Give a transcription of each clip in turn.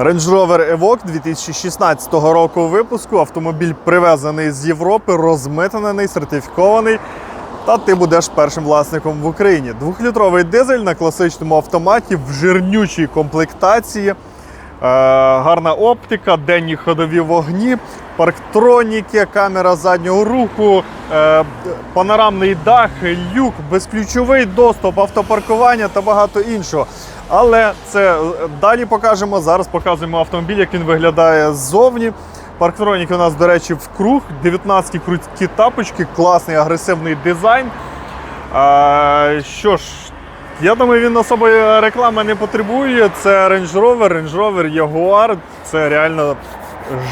Range Rover Evoque 2016 року випуску. Автомобіль привезений з Європи, розмитнений, сертифікований. Та ти будеш першим власником в Україні. Двохлітровий дизель на класичному автоматі в жирнючій комплектації. Е, гарна оптика, денні ходові вогні, парктроніки, камера заднього руху, е, панорамний дах, люк, безключовий доступ, автопаркування та багато іншого. Але це е, далі покажемо. Зараз показуємо автомобіль, як він виглядає ззовні. Парктроніки у нас, до речі, в круг, 19 круті тапочки, класний агресивний дизайн. А, що ж, я думаю, він особої реклами не потребує. Це Range Rover, Range Rover Jaguar. Це реально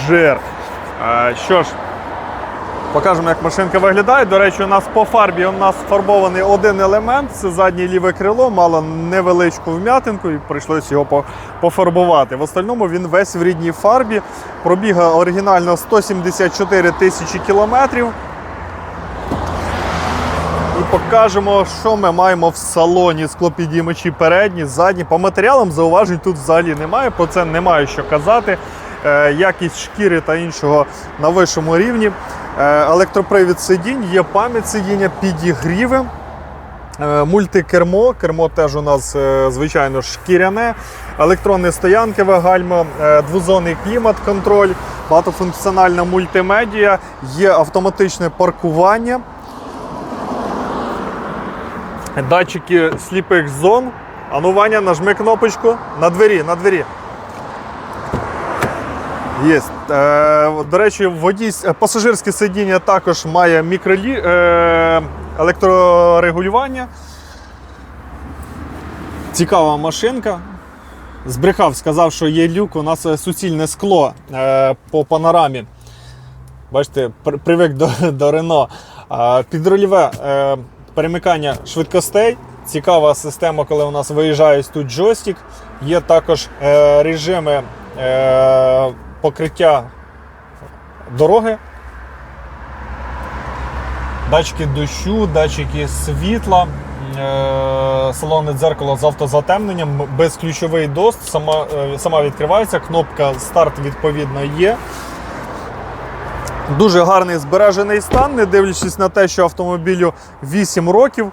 жир. А, що ж, покажемо, як машинка виглядає. До речі, у нас по фарбі у нас фарбований один елемент. Це заднє ліве крило, мало невеличку вм'ятинку і прийшлось його пофарбувати. В остальному він весь в рідній фарбі. Пробіга оригінально 174 тисячі кілометрів. І покажемо, що ми маємо в салоні. Склопідіймачі передні, задні. По матеріалам зауважень тут взагалі немає, про це немає що казати. Е, Якість шкіри та іншого на вищому рівні. Е, Електропривід сидінь, є пам'ять сидіння, підігріви. Е, Мультикермо, кермо теж у нас, е, звичайно, шкіряне, електронне стоянкове гальмо, двозонний клімат-контроль, багатофункціональна мультимедія, є автоматичне паркування, датчики сліпих зон. Ану, Ваня, нажми кнопочку на двері, на двері. Є. Е, до речі, водій, е, пасажирське сидіння також має мікролі, е, електрорегулювання. Цікава машинка. Збрехав, сказав, що є люк, у нас е, суцільне скло по панорамі. Бачите, при- привик до, до Рено. Підрульове перемикання швидкостей. Цікава система, коли у нас виїжджає тут джойстик. Є також режими покриття дороги. Датчики дощу, датчики світла, е, салонне дзеркало з автозатемненням, безключовий дост, сама, е, сама відкривається, кнопка старт відповідно є. Дуже гарний збережений стан, не дивлячись на те, що автомобілю 8 років.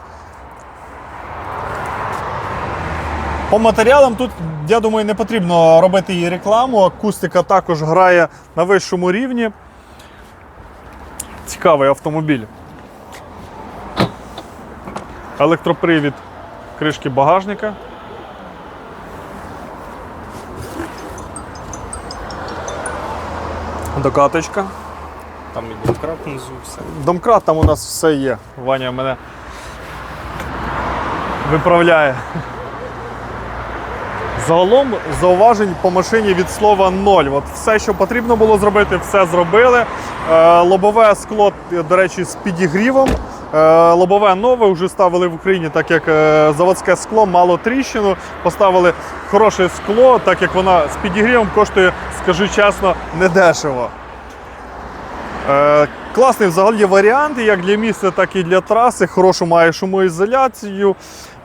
По матеріалам тут, я думаю, не потрібно робити їй рекламу. Акустика також грає на вищому рівні. Цікавий автомобіль. Електропривід кришки багажника. Докаточка. Там і домкрат внизу, все. Домкрат там у нас все є. Ваня мене виправляє. Загалом зауважень по машині від слова ноль. От все, що потрібно було зробити, все зробили. Е, лобове скло, до речі, з підігрівом. Е, лобове нове вже ставили в Україні, так як е, заводське скло мало тріщину. Поставили хороше скло, так як вона з підігрівом коштує, скажу чесно, недешево. Е, класний взагалі варіант, як для міста, так і для траси. Хорошу має шумоізоляцію.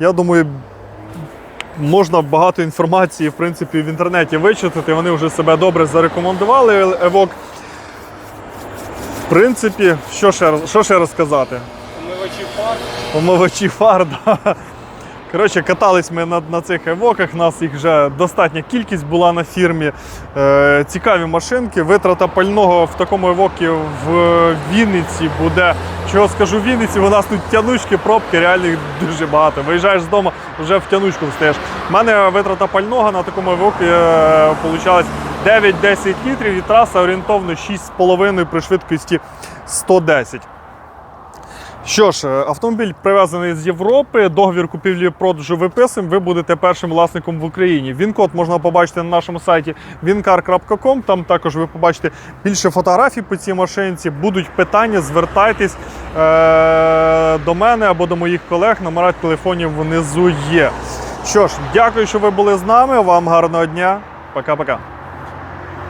Я думаю, можна багато інформації в принципі, в інтернеті вичитати. Вони вже себе добре зарекомендували. Evoque. В принципі, що ще, що ще розказати? Помивачі фар. Омивачі фар. Да. Коротше, катались ми на, на цих евоках, нас їх вже достатня кількість була на фірмі. Е, цікаві машинки. Витрата пального в такому евокі в Вінниці буде. Чого скажу в Вінниці, у нас тут тянучки, пробки, реально дуже багато. Виїжджаєш з дому, вже в тянучку встаєш. У мене витрата пального на такому евокі е, получалась 9-10 літрів і траса орієнтовно 6,5 при швидкості 110. Що ж, е, автомобіль привезений з Європи, договір купівлі-продажу виписуємо, ви будете першим власником в Україні. Він-код можна побачити на нашому сайті wincar.com, там також ви побачите більше фотографій по цій машинці. Будуть питання, звертайтесь е- до мене або до моїх колег, номера телефонів внизу є. Що ж, дякую, що ви були з нами. Вам гарного дня. Пока-пока.